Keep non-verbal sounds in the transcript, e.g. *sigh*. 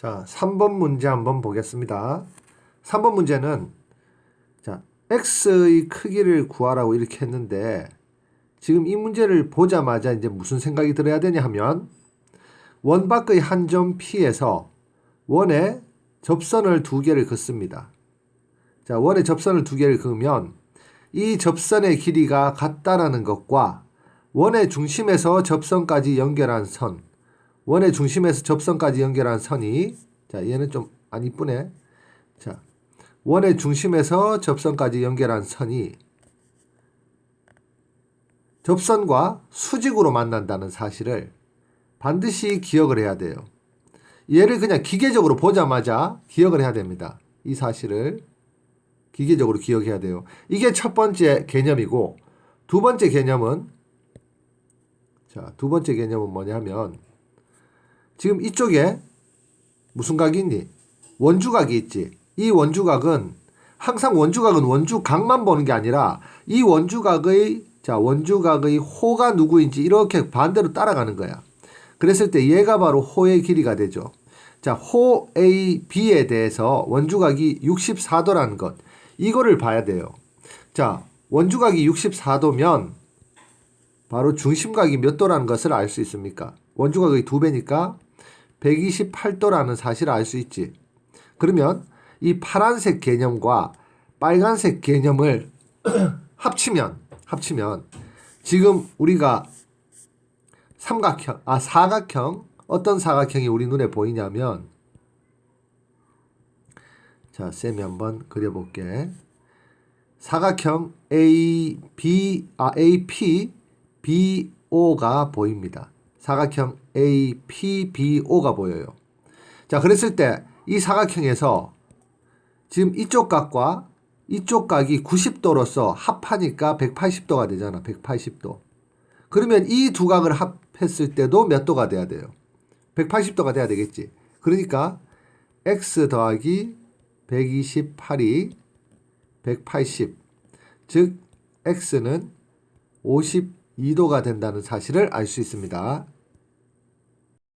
자, 3번 문제 한번 보겠습니다. 3번 문제는 자, x의 크기를 구하라고 이렇게 했는데 지금 이 문제를 보자마자 이제 무슨 생각이 들어야 되냐 하면 원 밖의 한 점 P에서 원에 접선을 두 개를 긋습니다. 자, 원에 접선을 두 개를 그으면 이 접선의 길이가 같다라는 것과 원의 중심에서 접선까지 연결한 선, 원의 중심에서 접선까지 연결한 선이 자, 얘는 좀 안 이쁘네. 자, 원의 중심에서 접선까지 연결한 선이 접선과 수직으로 만난다는 사실을 반드시 기억을 해야 돼요. 얘를 그냥 기계적으로 보자마자 기억을 해야 됩니다. 이 사실을 기계적으로 기억해야 돼요. 이게 첫 번째 개념이고 두 번째 개념은 자, 두 번째 개념은 뭐냐면 지금 이쪽에 무슨 각이 있니? 원주각이 있지. 이 원주각은 항상 원주각은 원주각만 보는 게 아니라 이 원주각의 자 원주각의 호가 누구인지 이렇게 반대로 따라가는 거야. 그랬을 때 얘가 바로 호의 길이가 되죠. 자, 호 A, B에 대해서 원주각이 64도라는 것. 이거를 봐야 돼요. 자, 원주각이 64도면 바로 중심각이 몇 도라는 것을 알 수 있습니까? 원주각의 두 배니까 128도라는 사실을 알 수 있지. 그러면 이 파란색 개념과 빨간색 개념을 *clears throat* 합치면 합치면 지금 우리가 삼각형 아 사각형 어떤 사각형이 우리 눈에 보이냐면 자 쌤이 한번 그려볼게 사각형 A B 아 A P B O가 보입니다. 사각형 A P B O가 보여요. 자 그랬을 때 이 사각형에서 지금 이쪽 각과 이쪽 각이 90도로서 합하니까 180도가 되잖아. 180도. 그러면 이 두 각을 합했을 때도 몇 도가 돼야 돼요? 180도가 돼야 되겠지. 그러니까 x 더하기 128이 180. 즉 x는 52도가 된다는 사실을 알 수 있습니다.